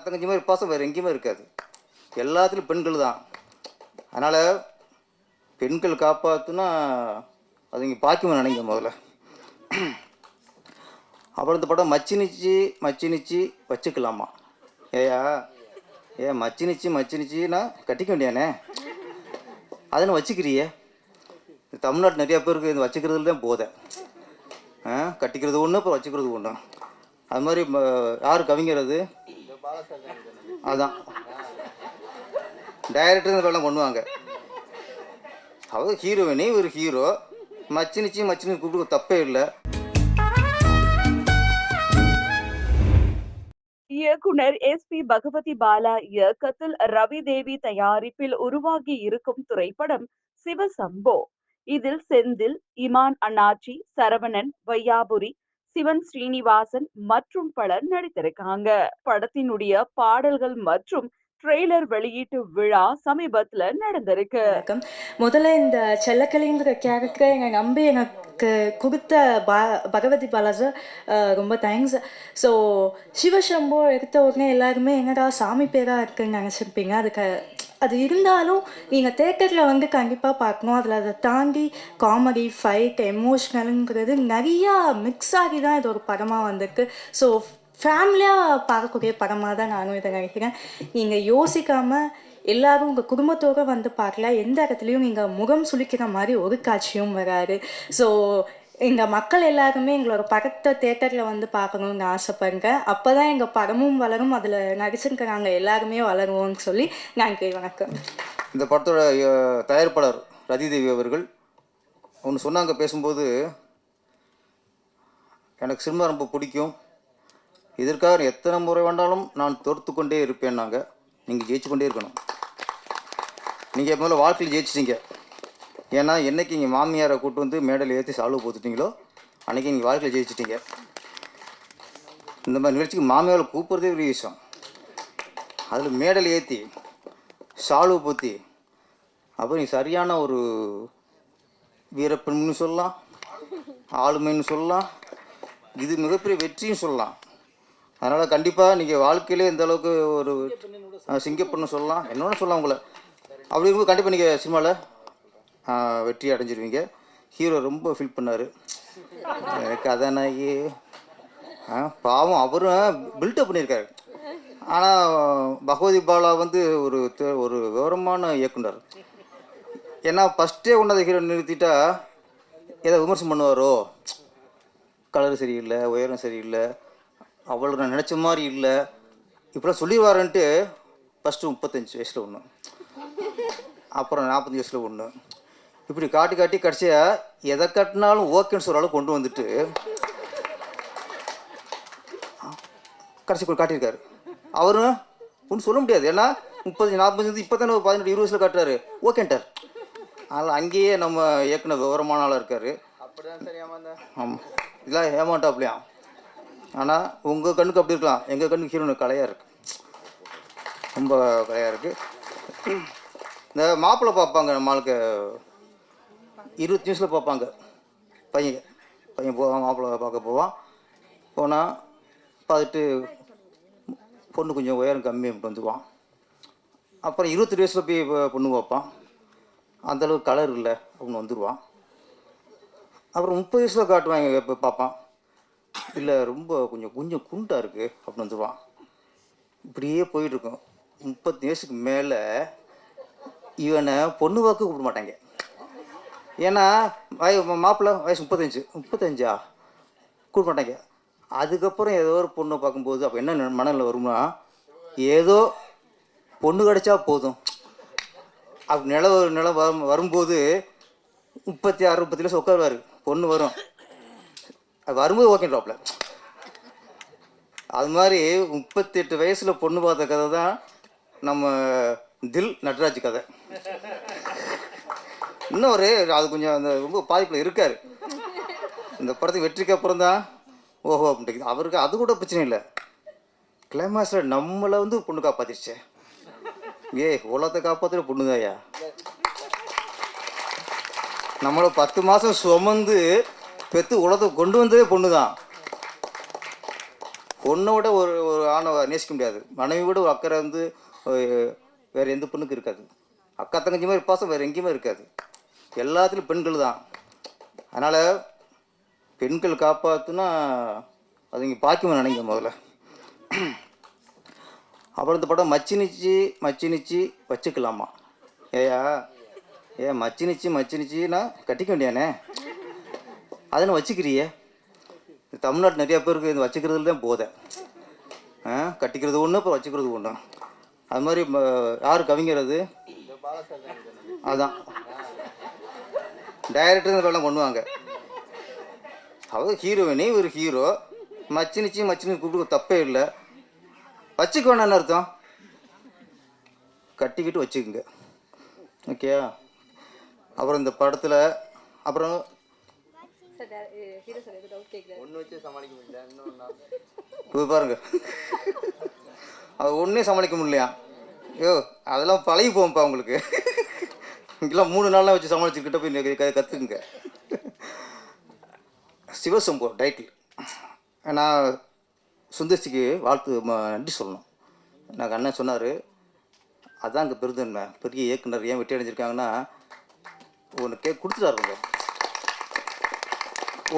அத்தங்கஞ்சி மாதிரி பாசம் வேறு எங்கேயுமே இருக்காது. எல்லாத்துலேயும் பெண்கள் தான் அதனால் பெண்கள் காப்பாற்றுனா அது இங்கே பாக்கியம் நினைங்க முதல்ல. அப்புறம் இந்த படம் மச்சினிச்சு மச்சினிச்சு வச்சுக்கலாமா? ஏயா ஏ மச்சினிச்சு மச்சினிச்சுன்னா கட்டிக்க வேண்டியானே அதனை வச்சுக்கிறியே? தமிழ்நாட்டு நிறையா பேருக்கு இது வச்சுக்கிறதுல தான் போதை. கட்டிக்கிறது ஒன்று அப்புறம் வச்சுக்கிறது ஒன்று அது மாதிரி யார் கவிஞர் அது? அதான். டைரக்டர் இந்த படம் பண்ணுவாங்க. அவர் ஹீரோயினே ஒரு ஹீரோ மச்சினிச்சு மச்சினி கூப்பிட்டு தப்பே இல்லை. இயக்குனர் எஸ் பி பகவதி பாலா இயக்கத்தில் ரவி தேவி தயாரிப்பில் உருவாகி இருக்கும் திரைப்படம் சிவசம்போ. இதில் செந்தில் இமான் அண்ணாச்சி சரவணன் வையாபுரி சிவன் ஸ்ரீனிவாசன் மற்றும் பலர் நடித்திருக்காங்க. படத்தினுடைய பாடல்கள் மற்றும் ட்ரெய்லர் வெளியீட்டு விழா சமீபத்துல நடந்திருக்கு. முதல்ல இந்த செல்லக்கிளிங்கிற கேரக்டரை எங்க நம்பி எனக்கு கொடுத்த ப பகவதி பாலாஜா ரொம்ப தேங்க்ஸ் ஸோ சிவசம்போ எடுத்த உடனே எல்லாருமே என்னடா சாமி பேராக இருக்குன்னு நினச்சிருப்பீங்க. அதுக்கு அது இருந்தாலும் நீங்கள் தேட்டரில் வந்து கண்டிப்பாக பார்க்கணும். அதில் அதை தாண்டி காமெடி ஃபைட் எமோஷ்னலுங்கிறது நிறையா மிக்ஸ் ஆகி தான் இது ஒரு படமாக வந்திருக்கு. ஸோ ஃபேமிலியாக பார்க்கக்கூடிய படமாக தான் நானும் இதை நினைக்கிறேன். நீங்கள் யோசிக்காமல் எல்லாரும் உங்கள் குடும்பத்தோடு வந்து பார்க்கல. எந்த இடத்துலையும் நீங்கள் முகம் சுளிக்கிற மாதிரி ஒரு காட்சியும் வராது. ஸோ எங்கள் மக்கள் எல்லாருமே எங்களோட படத்தை தேட்டரில் வந்து பார்க்கணுன்னு ஆசைப்படுங்க. அப்போ தான் எங்கள் படமும் வளரும் அதில் நடிச்சிருக்கிறாங்க எல்லாருமே வளருவோம்னு சொல்லி நன்றி வணக்கம். இந்த படத்தோட தயாரிப்பாளர் ரதிதேவி அவர்கள் ஒன்று சொன்னாங்க பேசும்போது எனக்கு சினிமா ரொம்ப பிடிக்கும். இதற்காக எத்தனை முறை வேண்டாலும் நான் தோர்த்து கொண்டே இருப்பேன் நாங்கள் நீங்கள் ஜெயிச்சு கொண்டே இருக்கணும். நீங்கள் முதல்ல வாழ்க்கையில் ஜெயிச்சிட்டீங்க. ஏன்னா என்னைக்கு இங்கே மாமியாரை கூட்டு வந்து மேடல் ஏற்றி சால்வு போத்துட்டீங்களோ அன்றைக்கி நீங்கள் வாழ்க்கையில் ஜெயிச்சிட்டீங்க. இந்த மாதிரி நிகழ்ச்சிக்கு மாமியாரை கூப்பிட்றதே பெரிய விஷயம். அதில் மேடல் ஏற்றி சால்வு போத்தி அப்போ நீ சரியான ஒரு வீரப்பெண்னு சொல்லலாம் ஆளுமைன்னு சொல்லலாம் இது மிகப்பெரிய வெற்றியும் சொல்லலாம். அதனால் கண்டிப்பாக நீங்கள் வாழ்க்கையிலே இந்த அளவுக்கு ஒரு அஹ், சிங்கப்பெண்ணு சொல்லலாம். என்னென்னு சொல்லலாம் உங்களை. அப்படி இருக்கும்போது கண்டிப்பாக நீங்கள் சினிமாவில் வெற்றி அடைஞ்சிருவீங்க. ஹீரோ ரொம்ப ஃபீல் பண்ணார். எனக்கு அதான் பாவம் அவரும் பில்டப் பண்ணியிருக்காரு ஆனால் பகவதி பாலா வந்து ஒரு ஒரு விவரமான இயக்குனர். ஏன்னா ஃபஸ்ட்டே கொண்டாந்த ஹீரோ நிறுத்திட்டா ஏதோ விமர்சனம் பண்ணுவாரோ? கலர் சரியில்லை உயரம் சரியில்லை அவ்வளோ நான் நினச்ச மாதிரி இல்லை. இப்படிலாம் சொல்லிடுவாருன்ட்டு ஃபஸ்ட்டு முப்பத்தஞ்சு வயசில் ஒன்று அப்புறம் நாற்பத்தஞ்சு வயசில் ஒன்று இப்படி காட்டி காட்டி கடைசியாக எதை கட்டினாலும் ஓகேன்னு சொல்கிற அளவுக்கு கொண்டு வந்துட்டு கடைசி கூட காட்டியிருக்காரு. அவரும் ஒன்றும் சொல்ல முடியாது. ஏன்னா முப்பது நாற்பது இப்போ தானே பதினெட்டு இருபது வயசில் காட்டுறாரு. ஓகேன்ட்டார். அதனால் அங்கேயே நம்ம இயக்குனர் விவரமான ஆளாக இருக்கார். ஆமாம் இல்லை ஏமாட்டாப்லையா? ஆனால் உங்கள் கண்ணுக்கு அப்படி இருக்கலாம். எங்கள் கண்ணுக்கு ஹீரோனு கலையாக இருக்கு. ரொம்ப கலையாக இருக்குது இந்த மாப்பிள்ளை பார்ப்பாங்க நம்ம ஆளுக்கு. இருபத்தி நிமிஷத்தில் பார்ப்பாங்க. பையன் பையன் போவான் மாப்பிள்ளை பார்க்க போவான். போனால் பார்த்துட்டு பொண்ணு கொஞ்சம் உயரம் கம்மி அப்படின்ட்டு வந்துடுவான் அப்புறம் இருபத்தெட்டு வயசில் போய் பொண்ணு பார்ப்பான். அந்தளவுக்கு கலர் இல்லை அப்படின்னு வந்துடுவான் அப்புறம் முப்பது வயசில் காட்டுவாங்க இப்போ பார்ப்பான். இல்லை ரொம்ப கொஞ்சம் கொஞ்சம் குண்டாக இருக்குது அப்படின்னு வந்துடுவான் இப்படியே போயிட்டுருக்கோம் முப்பத்தி வயசுக்கு மேலே இவனை பொண்ணு வாக்கு கூப்பிட மாட்டாங்க. ஏன்னா வய மாப்பிள்ளை வயசு முப்பத்தஞ்சு. முப்பத்தஞ்சா? கூட மாட்டாங்க அதுக்கப்புறம் ஏதோ ஒரு பொண்ணை பார்க்கும்போது அப்போ என்ன மனநிலை வரும்னா ஏதோ பொண்ணு கிடைச்சா போதும். அப்படி நில நிலம் வரும் வரும்போது முப்பத்தி ஆறு முப்பத்தி லட்சம் உட்காருவார். பொண்ணு வரும். அது வரும்போது ஓகேன்றாப்ல அது மாதிரி முப்பத்தெட்டு வயசில் பொண்ணு பார்த்த கதை தான் நம்ம தில் நட்ராஜ் கதை. இன்னும் ஒரு அது கொஞ்சம் அந்த ரொம்ப பாதிப்பில் இருக்கார். இந்த படத்துக்கு வெற்றிக்கு அப்புறம் தான் ஓஹோ அப்படின்ட்டு அவருக்கு அது கூட பிரச்சனை இல்லை. கிளைமாஸில் நம்மளை வந்து பொண்ணு காப்பாத்திருச்சே. ஏய் உலகத்தை காப்பாற்றுற பொண்ணுதாயா நம்மளை பத்து மாதம் சுமந்து பெற்று உலகத்தை கொண்டு வந்ததே பொண்ணு தான் பொண்ணை விட ஒரு ஒரு ஆணை நேசிக்க முடியாது. மனைவி விட ஒரு அக்கறை வந்து வேறு எந்த பொண்ணுக்கும் இருக்காது. அக்கா தங்கச்சி மாதிரி பாசம் வேறு எங்கேயுமே இருக்காது. எல்லாத்துலேயும் பெண்கள் தான் அதனால் பெண்கள் காப்பாற்றுனா அது இங்கே பாக்கியம் நினைங்க முதல்ல. அப்புறம் இந்த படம் மச்சி நிச்சி மச்சி நிச்சி வச்சுக்கலாமா? ஏயா ஏ மச்சி மச்சினிச்சுன்னா கட்டிக்க வேண்டியானே அதனை வச்சுக்கிறியே? இந்த தமிழ்நாட்டு நிறையா பேருக்கு இது வச்சுக்கிறதுல தான் போதை. கட்டிக்கிறது ஒன்று அப்புறம் வச்சுக்கிறது ஒன்று அது மாதிரி யார் கவிஞர் அது? அதான். டைரக்டர் இந்த படம் பண்ணுவாங்க. அவர் ஹீரோயினே ஒரு ஹீரோ மச்சினிச்சி மச்சினி கூப்பிட்டு தப்பே இல்லை. வச்சுக்க வேணான்னு அர்த்தம்? கட்டிக்கிட்டு வச்சுக்குங்க. ஓகே அப்புறம் இந்த படத்தில் அப்புறம் இது பாருங்க. அது ஒன்றே சமாளிக்க முடியலையா? ஐயோ அதெல்லாம் பழகி போகும்ப்பா உங்களுக்கு. இங்கெல்லாம் மூணு நாள்லாம் வச்சு சமாளிச்சுக்கிட்ட போய் கற்றுக்குங்க சிவசம்போ டைட்டில் நான் சுந்தர்சிக்கு வாழ்த்து நன்றி சொல்லணும். எனக்கு அண்ணன் சொன்னார் அதான் இங்கே பெருந்தன்மை. பெரிய இயக்குனர் ஏன் வெற்றி அடைஞ்சிருக்காங்கன்னா ஒன்று கே கொடுத்துட்டாருங்க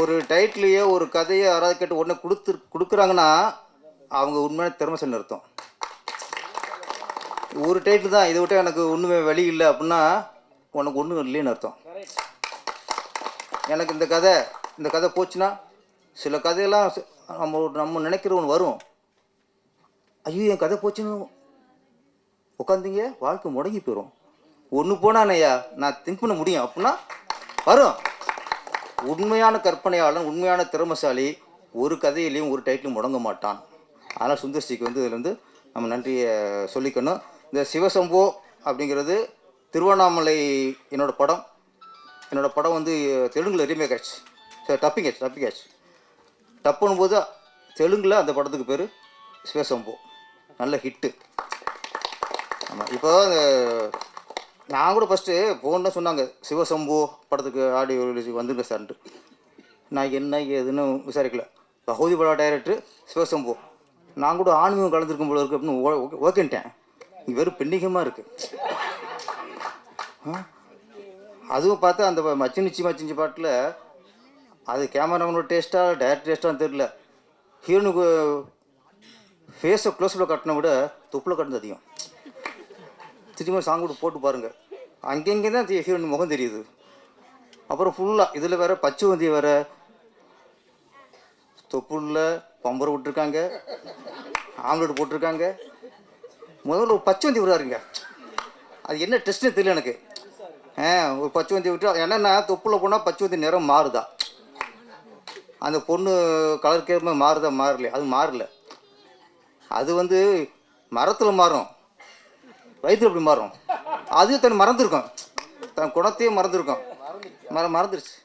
ஒரு டைட்டிலையோ ஒரு கதையோ யாராவது கேட்டு உடனே கொடுத்து கொடுக்குறாங்கன்னா அவங்க உண்மையான திறமைசல் அர்த்தம். ஒரு டைட்டில் தான். இதை விட்டு எனக்கு ஒன்றுமே வழி இல்லை அப்படின்னா உனக்கு ஒன்றும் இல்லைன்னு அர்த்தம். எனக்கு இந்த கதை இந்த கதை போச்சுன்னா சில கதையெல்லாம் நம்ம நம்ம நினைக்கிற ஒன்று வரும். ஐயோ என் கதை போச்சுன்னு உட்காந்தீங்க வாழ்க்கை முடங்கி போயிடும் ஒன்று போனானையா நான் திங்க் பண்ண முடியும். அப்படின்னா வரும். உண்மையான கற்பனையாளன் உண்மையான திறமசாலி ஒரு கதையிலையும் ஒரு டைட்டிலும் முடங்க மாட்டான். அதனால் சுந்தர்சிக்கு வந்து இதில் வந்து நம்ம நன்றியை சொல்லிக்கணும். இந்த சிவசம்போ அப்படிங்கிறது திருவண்ணாமலை என்னோடய படம் என்னோடய படம் வந்து தெலுங்கில் ரீமேக் ஆச்சு. சரி டப்பிங் ஆச்சு டப்பிங் ஆச்சு டப்புனும் போது தெலுங்கில் அந்த படத்துக்கு பேர் சிவசம்போ. நல்ல ஹிட்டு ஆமாம் இப்போ நான் கூட ஃபஸ்ட்டு ஃபோன் தான் சொன்னாங்க சிவசம்போ படத்துக்கு ஆடியோ ரிலீஸ் வந்துருங்க சார்ன்ட்டு நான் என்ன ஏதுன்னு விசாரிக்கல. பகுதி படா டைரக்டர் சிவசம்போ. நான் கூட ஆன்மீகம் கலந்துருக்கும் போல இருக்கு அப்படின்னு ஓ- ஓகேன்ட்டேன். இங்கே வெறும் பெண்ணிகமாக இருக்குது அதுவும் பார்த்தா அந்த மச்சினிச்சி மச்சினிச்சி பாட்டில் அது கேமராமேனோட டேஸ்ட்டாக டேரக்ட் டேஸ்ட்டான்னு தெரியல. ஹீரோனுக்கு ஃபேஸை க்ளோஸில் கட்டின விட தொப்பில் கட்டினது அதிகம். திரும்ப சாங் கூட போட்டு பாருங்கள் அங்கங்கே தான் ஹீரோயின் முகம் தெரியுது. அப்புறம் ஃபுல்லாக இதில் வேற பச்சை வந்தி வேற. தொப்புள்ள பம்பரை விட்டுருக்காங்க. ஆம்லெட் போட்டிருக்காங்க. முதல்ல ஒரு பச்சை வந்தி விடுறாருங்க. அது என்ன டெஸ்ட்னு தெரியல எனக்கு. ஒரு பச்சை வந்தி விட்டு என்னென்னா தொப்புல போனால் பச்சை வந்தி நிறம் மாறுதா? அந்த பொண்ணு கலர் கேட்கும்போது மாறுதா மாறலையா? அது மாறல. அது வந்து மரத்தில் மாறும். வயிற்றுல அப்படி மாறும்? அது தன் மறந்துருக்கோம். தன் குணத்தையே மறந்துருக்கும். மற மறந்துருச்சு.